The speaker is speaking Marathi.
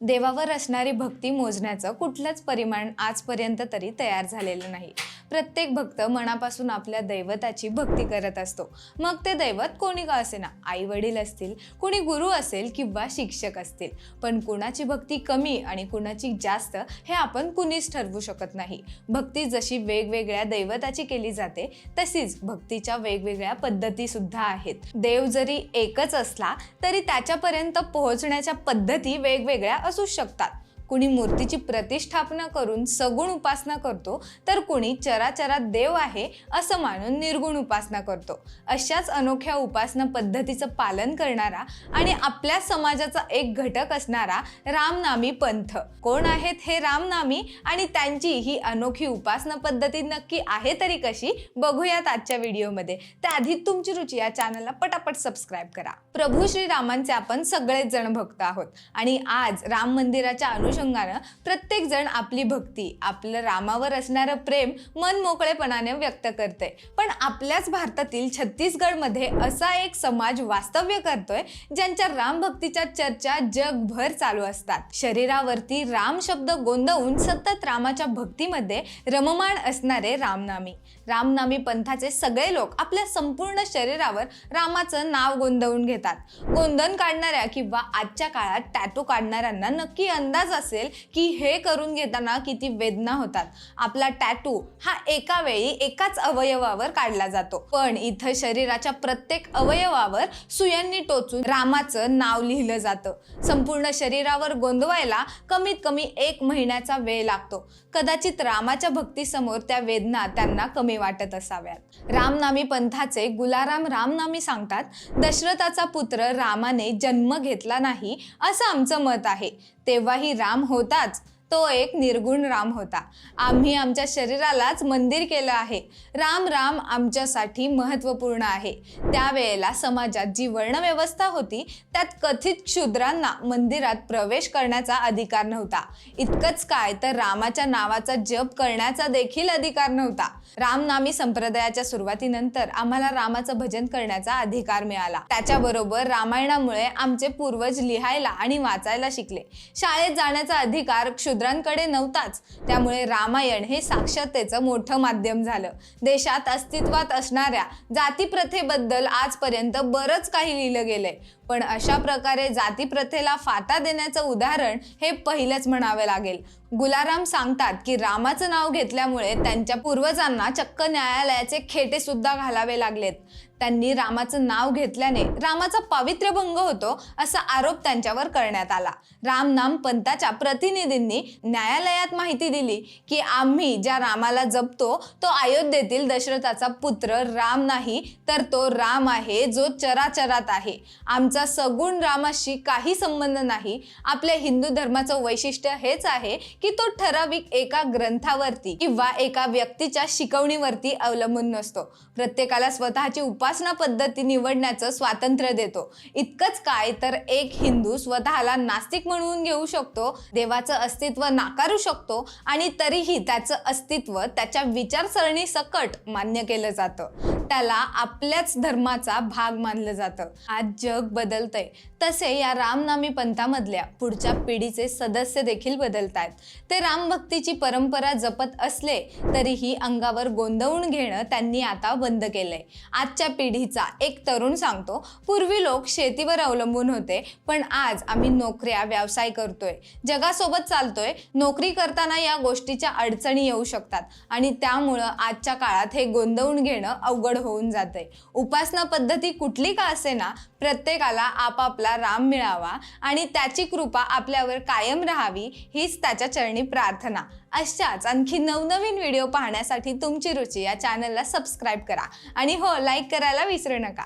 देवावर असणारी भक्ती मोजण्याचं कुठलंच परिमाण आजपर्यंत तरी तयार झालेलं नाही. प्रत्येक भक्त मनापासून आपल्या दैवताची भक्ती करत असतो. मग ते दैवत कोणी का असेना? आई वडील असतील कुणी गुरु असेल किंवा शिक्षक असतील. पण कुणाची भक्ती कमी आणि कुणाची जास्त हे आपण कुणीच ठरवू शकत नाही. भक्ती जशी वेगवेगळ्या दैवताची केली जाते तशीच भक्तीच्या वेगवेगळ्या पद्धती सुद्धा आहेत. देव जरी एकच असला तरी त्याच्यापर्यंत पोहोचण्याच्या पद्धती वेगवेगळ्या असू शकतात. कुणी मूर्तीची प्रतिष्ठापना करून सगुण उपासना करतो तर कुणी चराचरात देव आहे असं मानून निर्गुण उपासना करतो. अशाच अनोख्या उपासना पद्धतीचं पालन करणारा आणि आपल्या समाजाचा एक घटक असणारा रामनामी पंथ. कोण आहेत हे रामनामी आणि त्यांची ही अनोखी उपासना पद्धती नक्की आहे तरी कशी बघूयात आजच्या व्हिडिओमध्ये. त्याआधी तुमची रुची या चॅनलला पटापट सबस्क्राईब करा. प्रभू श्रीरामांचे आपण सगळेच जण भक्त आहोत आणि आज राम मंदिराच्या अनुषंगानं प्रत्येक जण आपली भक्ती आपलं रामावर असणारं प्रेम मन मोकळेपणाने व्यक्त करते पण आपल्याच भारतातील छत्तीसगडमध्ये असा एक समाज वास्तव्य करतोय ज्यांच्या राम भक्तीच्या चर्चा जगभर चालू असतात. शरीरावरती राम शब्द गोंदवून सतत रामाच्या भक्तीमध्ये रममाण असणारे रामनामी. रामनामी पंथाचे सगळे लोक आपल्या संपूर्ण शरीरावर रामाचं नाव गोंधवून घेतात. गोंधन काढणाऱ्या किंवा आजच्या काळात टॅटू काढणाऱ्यांना नक्की अंदाज असेल की हे करून घेताना किती वेदना होतात. आपला टॅटू हा एका वेळी एकाच अवयवावर काढला जातो. पण इथं शरीराच्या प्रत्येक अवयवावर सुयांनी टोचून रामाचं नाव लिहिलं जातं. संपूर्ण शरीरावर गोंदवायला कमीत कमी एक महिन्याचा वेळ लागतो. कदाचित रामाच्या भक्तीसमोर त्या वेदना त्यांना कमी वाटत असाव्यात. रामनामी पंथाचे गुलाराम रामनामी सांगतात दशरथाचा पुत्र रामाने जन्म घेतला नाही असं आमचं मत आहे. तेव्हाही राम होताच. तो एक निर्गुण राम होता. आम्ही आमच्या शरीरालाच मंदिर केलं आहे. राम राम आमच्यासाठी महत्त्वपूर्ण आहे. त्यावेळेला समाजात जी वर्णव्यवस्था होती त्यात कथित क्षुद्रांना मंदिरात प्रवेश करण्याचा अधिकार नव्हता. इतकंच काय तर रामाच्या नावाचा जप करण्याचा देखील अधिकार नव्हता. रामनामी संप्रदायाच्या सुरुवातीनंतर आम्हाला रामाचं भजन करण्याचा अधिकार मिळाला. त्याच्याबरोबर रामायणामुळे आमचे पूर्वज लिहायला आणि वाचायला शिकले. शाळेत जाण्याचा अधिकार शूद्रांकडे नव्हताच. त्यामुळे रामायण हे साक्षरतेचं मोठं माध्यम झालं. देशात अस्तित्वात असणाऱ्या जातीप्रथेबद्दल आजपर्यंत बरंच काही लिहिलं गेलंय. पण अशा प्रकारे जाती प्रथेला फाता देण्याचं उदाहरण हे पहिलंच म्हणावे लागेल. गुलाराम सांगतात की रामाचं नाव घेतल्यामुळे त्यांच्या पूर्वजांना चक्क न्यायालयाचे खेटे सुद्धा घालावे लागलेत. त्यांनी रामाचं नाव घेतल्याने रामाचा पावित्र्य भंग होतो असा आरोप त्यांच्यावर करण्यात आला. रामनाम पंथाच्या प्रतिनिधींनी न्यायालयात माहिती दिली की आम्ही ज्या रामाला जपतो तो अयोध्येतील दशरथाचा पुत्र राम नाही तर तो राम आहे जो चराचरात आहे. आमचा सगुण रामाशी काही संबंध नाही. आपल्या हिंदू धर्माचं वैशिष्ट्य हेच आहे की तो ठराविक एका ग्रंथावरती किंवा एका व्यक्तीच्या शिकवणीवरती अवलंबून नसतो. प्रत्येकाला स्वतःची उपासना पद्धती निवडण्याचं स्वातंत्र्य देतो. इतकंच काय तर एक हिंदू स्वतःला नास्तिक म्हणून घेऊ शकतो देवाचं अस्तित्व नाकारू शकतो आणि तरीही त्याचं अस्तित्व त्याच्या विचारसरणी सकट मान्य केलं जातं. त्याला आपल्याच धर्माचा भाग मानलं जातं. आज जग बदलतंय. तसे या रामनामी पंथामधल्या पुढच्या पिढीचे सदस्य देखील बदलत आहेत ते रामभक्तीची परंपरा जपत असले तरीही अंगावर गोंधवून घेणं त्यांनी आता बंद केलंय. आजच्या पिढीचा एक तरुण सांगतो पूर्वी लोक शेतीवर अवलंबून होते पण आज आम्ही नोकऱ्या व्यवसाय करतोय. जगासोबत चालतोय. नोकरी करताना या गोष्टीच्या अडचणी येऊ शकतात आणि त्यामुळं आजच्या काळात हे गोंधवून घेणं अवघड होऊन जातंय. उपासना पद्धती कुठली का असे ना प्रत्येकाला आपापला राम मिळावा आणि त्याची कृपा आपल्यावर कायम राहावी हीच त्याच्या चरणी प्रार्थना. अशाच आणखी नवनवीन व्हिडिओ पाहण्यासाठी तुमची रुची या चॅनलला सबस्क्राईब करा. आणि हो लाईक करायला विसरू नका.